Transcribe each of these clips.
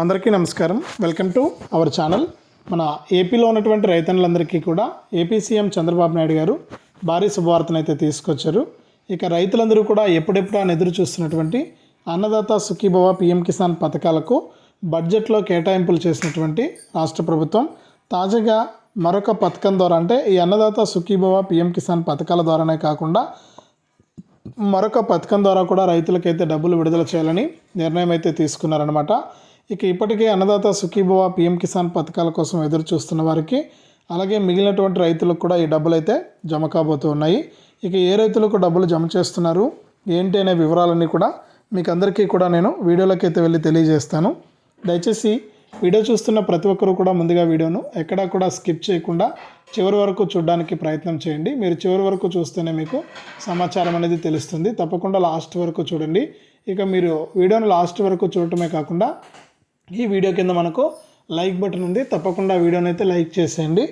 అందరికీ నమస్కారం. Welcome to our channel మన ఏపీలో ఉన్నటువంటి రైతన్నులందరికీ కూడా ఏపీ సీఎం చంద్రబాబు నాయుడు గారు భారీ శుభవార్తను అయితే తీసుకొచ్చారు. ఇక రైతులందరూ కూడా ఎప్పుడెప్పుడు అని ఎదురు చూస్తున్నటువంటి అన్నదాత సుఖీభవ పిఎం కిసాన్ పథకాలకు బడ్జెట్లో కేటాయింపులు చేసినటువంటి రాష్ట్ర ప్రభుత్వం తాజాగా మరొక పథకం ద్వారా అంటే ఈ అన్నదాత సుఖీభవ పిఎం కిసాన్ పథకాల ద్వారానే కాకుండా మరొక పథకం ద్వారా కూడా రైతులకైతే డబ్బులు విడుదల చేయాలని నిర్ణయం అయితే తీసుకున్నారనమాట ఇక ఇప్పటికే అన్నదాత సుఖీభవ పిఎం కిసాన్ పథకాల కోసం ఎదురు చూస్తున్న వారికి అలాగే మిగిలినటువంటి రైతులకు కూడా ఈ డబ్బులు అయితే జమ కాబోతూ ఉన్నాయి. ఇక ఏ రైతులకు డబ్బులు జమ చేస్తున్నారు ఏంటి అనే వివరాలన్నీ కూడా మీకు అందరికీ కూడా నేను వీడియోలోకి అయితే వెళ్ళి తెలియజేస్తాను. దయచేసి వీడియో చూస్తున్న ప్రతి ఒక్కరూ కూడా ముందుగా వీడియోను ఎక్కడా కూడా స్కిప్ చేయకుండా చివరి వరకు చూడడానికి ప్రయత్నం చేయండి. మీరు చివరి వరకు చూస్తేనే మీకు సమాచారం అనేది తెలుస్తుంది. తప్పకుండా లాస్ట్ వరకు చూడండి. ఇక మీరు వీడియోను లాస్ట్ వరకు చూడటమే కాకుండా ఈ వీడియో కింద మనకు లైక్ బటన్ ఉంది. తప్పకుండా వీడియోని అయితే లైక్ చేసేయండి.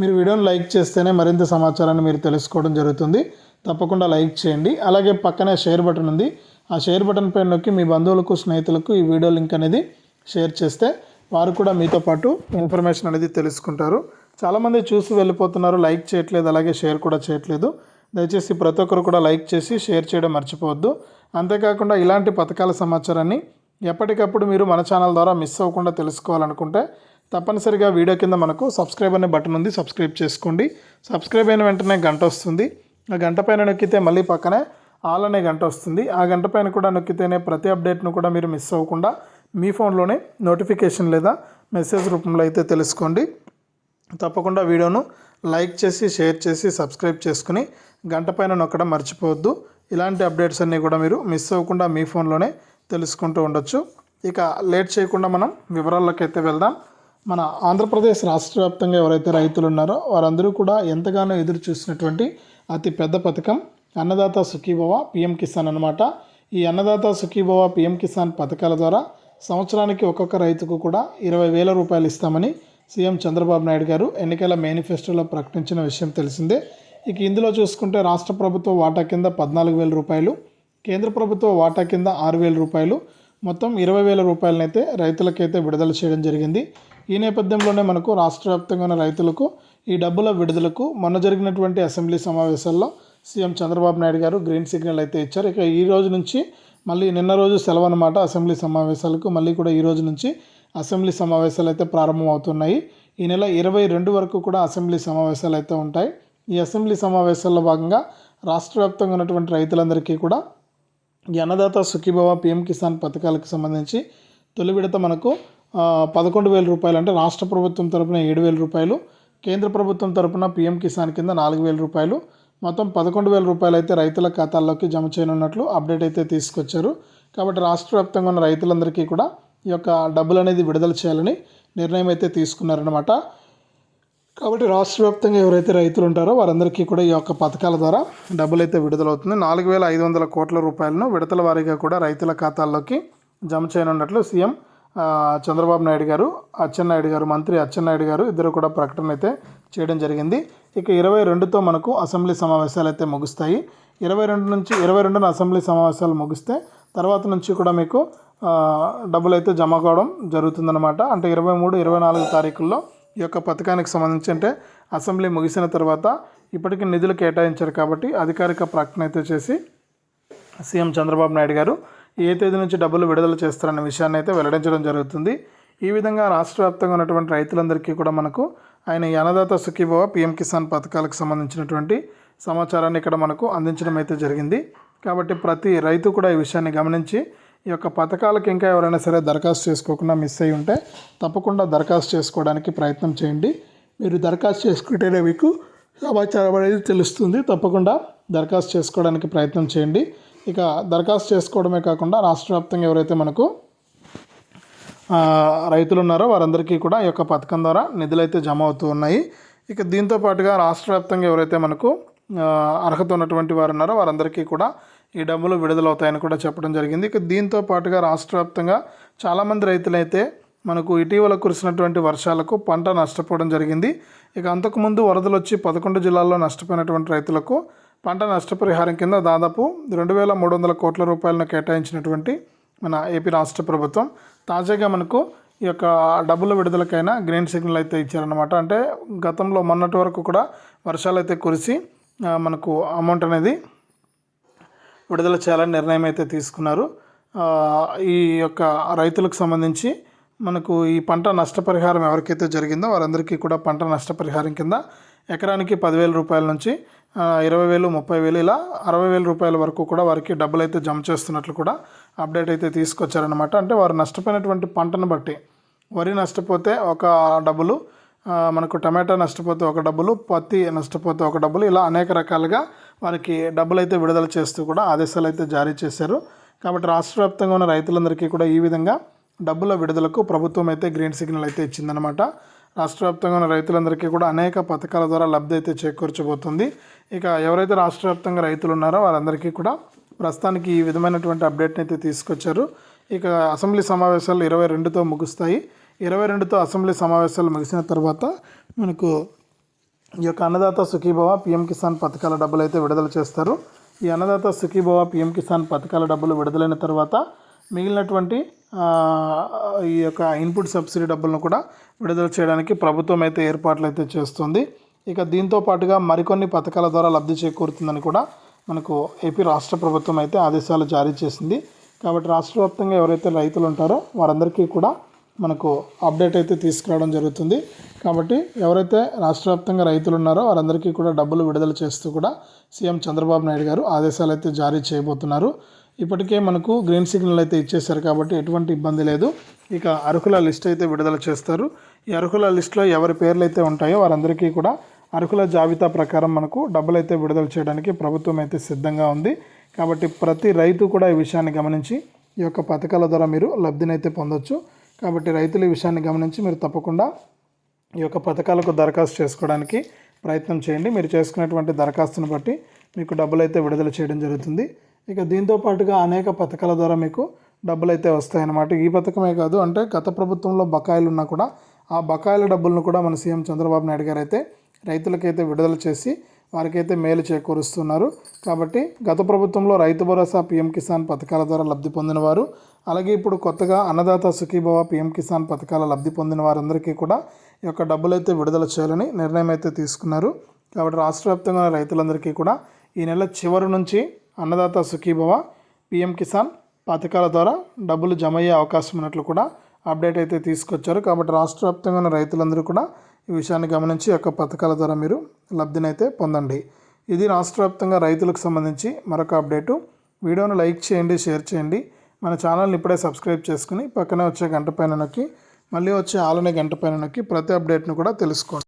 మీరు వీడియోని లైక్ చేస్తేనే మరింత సమాచారాన్ని మీరు తెలుసుకోవడం జరుగుతుంది. తప్పకుండా లైక్ చేయండి. అలాగే పక్కనే షేర్ బటన్ ఉంది. ఆ షేర్ బటన్ పైన నొక్కి మీ బంధువులకు స్నేహితులకు ఈ వీడియో లింక్ అనేది షేర్ చేస్తే వారు కూడా మీతో పాటు ఇన్ఫర్మేషన్ అనేది తెలుసుకుంటారు. చాలామంది చూసి వెళ్ళిపోతున్నారు. లైక్ చేయట్లేదు. అలాగే షేర్ కూడా చేయట్లేదు. దయచేసి ప్రతి ఒక్కరు కూడా లైక్ చేసి షేర్ చేయడం మర్చిపోవద్దు. అంతేకాకుండా ఇలాంటి పథకాల సమాచారాన్ని ఎప్పటికప్పుడు మీరు మన ఛానల్ ద్వారా మిస్ అవ్వకుండా తెలుసుకోవాలనుకుంటే తప్పనిసరిగా వీడియో కింద మనకు సబ్స్క్రైబ్ అనే బటన్ ఉంది సబ్స్క్రైబ్ చేసుకోండి. సబ్స్క్రైబ్ అయిన వెంటనే గంట వస్తుంది. ఆ గంట పైన నొక్కితే మళ్ళీ పక్కనే ఆల్ అనే గంట వస్తుంది. ఆ గంట పైన కూడా నొక్కితేనే ప్రతి అప్డేట్ను కూడా మీరు మిస్ అవ్వకుండా మీ ఫోన్లోనే నోటిఫికేషన్ లేదా మెసేజ్ రూపంలో అయితే తెలుసుకోండి. తప్పకుండా వీడియోను లైక్ చేసి షేర్ చేసి సబ్స్క్రైబ్ చేసుకుని గంట పైన నొక్కడం మర్చిపోవద్దు. ఇలాంటి అప్డేట్స్ అన్నీ కూడా మీరు మిస్ అవ్వకుండా మీ ఫోన్లోనే తెలుసుకుంటూ ఉండొచ్చు. ఇక లేట్ చేయకుండా మనం వివరాల్లోకి అయితే వెళ్దాం. మన ఆంధ్రప్రదేశ్ రాష్ట్ర వ్యాప్తంగా ఎవరైతే రైతులు ఉన్నారో వారందరూ కూడా ఎంతగానో ఎదురు చూసినటువంటి అతి పెద్ద పథకం అన్నదాత సుఖీభవ పిఎం కిసాన్ అనమాట ఈ అన్నదాత సుఖీభవ పిఎం కిసాన్ పథకాల ద్వారా సంవత్సరానికి ఒక్కొక్క రైతుకు కూడా ఇరవై వేల రూపాయలు ఇస్తామని సీఎం చంద్రబాబు నాయుడు గారు ఎన్నికల మేనిఫెస్టోలో ప్రకటించిన విషయం తెలిసిందే. ఇక ఇందులో చూసుకుంటే రాష్ట్ర ప్రభుత్వ వాటా కింద పద్నాలుగు వేల రూపాయలు కేంద్ర ప్రభుత్వ వాటా కింద ఆరు వేల రూపాయలు మొత్తం ఇరవై వేల రూపాయలనైతే రైతులకైతే విడుదల చేయడం జరిగింది. ఈ నేపథ్యంలోనే మనకు రాష్ట్ర వ్యాప్తంగా ఉన్న రైతులకు ఈ డబ్బుల విడుదలకు మొన్న జరిగినటువంటి అసెంబ్లీ సమావేశాల్లో సీఎం చంద్రబాబు నాయుడు గారు గ్రీన్ సిగ్నల్ అయితే ఇచ్చారు. ఇక ఈ రోజు నుంచి మళ్ళీ నిన్న రోజు సెలవు అనమాట అసెంబ్లీ సమావేశాలకు. మళ్ళీ కూడా ఈ రోజు నుంచి అసెంబ్లీ సమావేశాలు అయితే ప్రారంభం అవుతున్నాయి ఈ నెల ఇరవై రెండు వరకు కూడా అసెంబ్లీ సమావేశాలు అయితే ఉంటాయి. ఈ అసెంబ్లీ సమావేశాల్లో భాగంగా రాష్ట్ర వ్యాప్తంగా ఉన్నటువంటి రైతులందరికీ కూడా అన్నదాత సుఖీభవ పిఎం కిసాన్ పథకాలకు సంబంధించి తొలి విడత మనకు పదకొండు వేల రూపాయలు అంటే రాష్ట్ర ప్రభుత్వం తరపున ఏడు వేల రూపాయలు కేంద్ర ప్రభుత్వం తరపున పిఎం కిసాన్ కింద నాలుగు వేల రూపాయలు. మొత్తం పదకొండు వేల రూపాయలు అయితే రైతుల ఖాతాల్లోకి జమ చేయనున్నట్లు అప్డేట్ అయితే తీసుకొచ్చారు. కాబట్టి రాష్ట్ర వ్యాప్తంగా ఉన్న రైతులందరికీ కూడా ఈ యొక్క డబ్బులు అనేది విడుదల చేయాలని నిర్ణయం అయితే తీసుకున్నారనమాట కాబట్టి రాష్ట్ర వ్యాప్తంగా ఎవరైతే రైతులు ఉంటారో వారందరికీ కూడా ఈ యొక్క పథకాల ద్వారా డబ్బులు అయితే విడుదలవుతుంది. నాలుగు వేల ఐదు వందల కోట్ల రూపాయలను విడతల వారీగా కూడా రైతుల ఖాతాల్లోకి జమ చేయనున్నట్లు సీఎం చంద్రబాబు నాయుడు గారు అచ్చెన్నాయుడు గారు మంత్రి అచ్చెన్నాయుడు గారు ఇద్దరు కూడా ప్రకటన అయితే చేయడం జరిగింది. ఇక ఇరవై రెండుతో మనకు అసెంబ్లీ సమావేశాలు అయితే ముగుస్తాయి. ఇరవై రెండు నుంచి ఇరవై రెండున అసెంబ్లీ సమావేశాలు ముగిస్తే తర్వాత నుంచి కూడా మీకు డబ్బులు అయితే జమ కావడం జరుగుతుందన్నమాట. అంటే ఇరవై మూడు ఇరవై నాలుగు తారీఖుల్లో ఈ యొక్క పథకానికి సంబంధించి అంటే అసెంబ్లీ ముగిసిన తర్వాత ఇప్పటికీ నిధులు కేటాయించారు కాబట్టి అధికారిక ప్రకటన అయితే చేసి సీఎం చంద్రబాబు నాయుడు గారు ఏ తేదీ నుంచి డబ్బులు విడుదల చేస్తారన్న విషయాన్ని అయితే వెల్లడించడం జరుగుతుంది. ఈ విధంగా రాష్ట్ర వ్యాప్తంగా ఉన్నటువంటి రైతులందరికీ కూడా మనకు ఆయన ఈ అన్నదాత సుఖీభవ పిఎం కిసాన్ పథకాలకు సంబంధించినటువంటి సమాచారాన్ని ఇక్కడ మనకు అందించడం అయితే జరిగింది. కాబట్టి ప్రతి రైతు కూడా ఈ విషయాన్ని గమనించి ఈ యొక్క పథకాలకు ఇంకా ఎవరైనా సరే దరఖాస్తు చేసుకోకుండా మిస్ అయి ఉంటే తప్పకుండా దరఖాస్తు చేసుకోవడానికి ప్రయత్నం చేయండి. మీరు దరఖాస్తు చేసుకుంటేనే మీకు సమాచారం అనేది తెలుస్తుంది. తప్పకుండా దరఖాస్తు చేసుకోవడానికి ప్రయత్నం చేయండి. ఇక దరఖాస్తు చేసుకోవడమే కాకుండా రాష్ట్ర వ్యాప్తంగా ఎవరైతే మనకు రైతులు ఉన్నారో వారందరికీ కూడా ఈ యొక్క పథకం ద్వారా నిధులు అయితే జమ అవుతూ ఉన్నాయి. ఇక దీంతో పాటుగా రాష్ట్ర వ్యాప్తంగా ఎవరైతే మనకు అర్హత ఉన్నటువంటి వారు ఉన్నారో వారందరికీ కూడా ఈ డబ్బులు విడుదలవుతాయని కూడా చెప్పడం జరిగింది. ఇక దీంతో పాటుగా రాష్ట్ర వ్యాప్తంగా చాలామంది రైతులైతే మనకు ఇటీవల కురిసినటువంటి వర్షాలకు పంట నష్టపోవడం జరిగింది. ఇక అంతకుముందు వరదలు వచ్చి పదకొండు జిల్లాల్లో నష్టపోయినటువంటి రైతులకు పంట నష్టపరిహారం కింద దాదాపు రెండు వేల మూడు వందల కోట్ల రూపాయలను కేటాయించినటువంటి మన ఏపీ రాష్ట్ర ప్రభుత్వం తాజాగా మనకు ఈ యొక్క డబ్బుల విడుదలకైనా గ్రీన్ సిగ్నల్ అయితే ఇచ్చారనమాట అంటే గతంలో మొన్నటి వరకు కూడా వర్షాలు అయితే కురిసి మనకు అమౌంట్ అనేది విడుదల చేయాలని నిర్ణయం అయితే తీసుకున్నారు. ఈ యొక్క రైతులకు సంబంధించి మనకు ఈ పంట నష్టపరిహారం ఎవరికైతే జరిగిందో వారందరికీ కూడా పంట నష్టపరిహారం కింద ఎకరానికి పదివేల రూపాయల నుంచి ఇరవై వేలు ముప్పై వేలు ఇలా అరవై వేల రూపాయల వరకు కూడా వారికి డబ్బులు అయితే జమ చేస్తున్నట్లు కూడా అప్డేట్ అయితే తీసుకొచ్చారనమాట అంటే వారు నష్టపోయినటువంటి పంటను బట్టి వరి నష్టపోతే ఒక డబ్బులు మనకు టమాటా నష్టపోతే ఒక డబ్బులు పత్తి నష్టపోతే ఒక డబ్బులు ఇలా అనేక రకాలుగా వారికి డబ్బులు అయితే విడుదల చేస్తూ కూడా ఆదేశాలు అయితే జారీ చేశారు. కాబట్టి రాష్ట్ర వ్యాప్తంగా ఉన్న రైతులందరికీ కూడా ఈ విధంగా డబ్బుల విడుదలకు ప్రభుత్వం అయితే గ్రీన్ సిగ్నల్ అయితే ఇచ్చిందనమాట రాష్ట్ర వ్యాప్తంగా ఉన్న రైతులందరికీ కూడా అనేక పథకాల ద్వారా లబ్ధి అయితే చేకూర్చబోతుంది. ఇక ఎవరైతే రాష్ట్ర వ్యాప్తంగా రైతులు ఉన్నారో వారందరికీ కూడా ప్రస్తుతానికి ఈ విధమైనటువంటి అప్డేట్ని అయితే తీసుకొచ్చారు. ఇక అసెంబ్లీ సమావేశాలు ఇరవై రెండుతో ముగుస్తాయి. ఇరవై రెండుతో అసెంబ్లీ సమావేశాలు ముగిసిన తర్వాత మనకు ఈ యొక్క అన్నదాత సుఖీభవ పిఎం కిసాన్ పథకాల డబ్బులు అయితే విడుదల చేస్తారు. ఈ అన్నదాత సుఖీభవ పిఎం కిసాన్ పథకాల డబ్బులు విడుదలైన తర్వాత మిగిలినటువంటి ఈ యొక్క ఇన్పుట్ సబ్సిడీ డబ్బులను కూడా విడుదల చేయడానికి ప్రభుత్వం అయితే ఏర్పాట్లు అయితే చేస్తుంది. ఇక దీంతో పాటుగా మరికొన్ని పథకాల ద్వారా లబ్ధి చేకూరుతుందని కూడా మనకు ఏపీ రాష్ట్ర ప్రభుత్వం అయితే ఆదేశాలు జారీ చేసింది. కాబట్టి రాష్ట్ర వ్యాప్తంగా ఎవరైతే రైతులు ఉంటారో వారందరికీ కూడా మనకు అప్డేట్ అయితే తీసుకురావడం జరుగుతుంది. కాబట్టి ఎవరైతే రాష్ట్ర వ్యాప్తంగా రైతులు ఉన్నారో వారందరికీ కూడా డబ్బులు విడుదల చేస్తూ కూడా సీఎం చంద్రబాబు నాయుడు గారు ఆదేశాలు అయితే జారీ చేయబోతున్నారు. ఇప్పటికే మనకు గ్రీన్ సిగ్నల్ అయితే ఇచ్చేశారు కాబట్టి ఎటువంటి ఇబ్బంది లేదు. ఇక అర్హుల లిస్ట్ అయితే విడుదల చేస్తారు. ఈ అర్హుల లిస్టులో ఎవరి పేర్లు అయితే ఉంటాయో వారందరికీ కూడా అర్హుల జాబితా ప్రకారం మనకు డబ్బులు అయితే విడుదల చేయడానికి ప్రభుత్వం అయితే సిద్ధంగా ఉంది. కాబట్టి ప్రతి రైతు కూడా ఈ విషయాన్ని గమనించి ఈ యొక్క పథకాల ద్వారా మీరు లబ్ధినైతే పొందొచ్చు. కాబట్టి రైతులు ఈ విషయాన్ని గమనించి మీరు తప్పకుండా ఈ యొక్క పథకాలకు దరఖాస్తు చేసుకోవడానికి ప్రయత్నం చేయండి. మీరు చేసుకున్నటువంటి దరఖాస్తును బట్టి మీకు డబ్బులు అయితే విడుదల చేయడం జరుగుతుంది. ఇక దీంతో పాటుగా అనేక పథకాల ద్వారా మీకు డబ్బులు అయితే వస్తాయన్నమాట. ఈ పథకమే కాదు అంటే గత ప్రభుత్వంలో బకాయిలు ఉన్నా కూడా ఆ బకాయిల డబ్బులను కూడా మన సీఎం చంద్రబాబు నాయుడు గారు అయితే రైతులకైతే విడుదల చేసి వారికైతే మేలు చేకూరుస్తున్నారు. కాబట్టి గత ప్రభుత్వంలో రైతు భరోసా పీఎం కిసాన్ పథకాల ద్వారా లబ్ధి పొందిన వారు అలాగే ఇప్పుడు కొత్తగా అన్నదాత సుఖీభవ పీఎం కిసాన్ పథకాల లబ్ధి పొందిన వారందరికీ కూడా ఈ యొక్క డబ్బులు అయితే విడుదల చేయాలని నిర్ణయం అయితే తీసుకున్నారు. కాబట్టి రాష్ట్ర వ్యాప్తంగా ఉన్న రైతులందరికీ కూడా ఈ నెల చివరి నుంచి అన్నదాత సుఖీభవ పీఎం కిసాన్ పథకాల ద్వారా డబ్బులు జమ అయ్యే అవకాశం ఉన్నట్లు కూడా అప్డేట్ అయితే తీసుకొచ్చారు. కాబట్టి రాష్ట్ర వ్యాప్తంగా ఉన్న రైతులందరూ కూడా ఈ విషయాన్ని గమనించి యొక్క పథకాల ద్వారా మీరు లబ్ధినైతే పొందండి. ఇది రాష్ట్ర వ్యాప్తంగా రైతులకు సంబంధించి మరొక అప్డేటు. వీడియోను లైక్ చేయండి షేర్ చేయండి. మన ఛానల్ని ఇప్పుడే సబ్స్క్రైబ్ చేసుకుని పక్కనే వచ్చే గంట పైన నొక్కి మళ్ళీ వచ్చే ఆలనే గంట పైన నొక్కి ప్రతి అప్డేట్ను కూడా తెలుసుకోండి.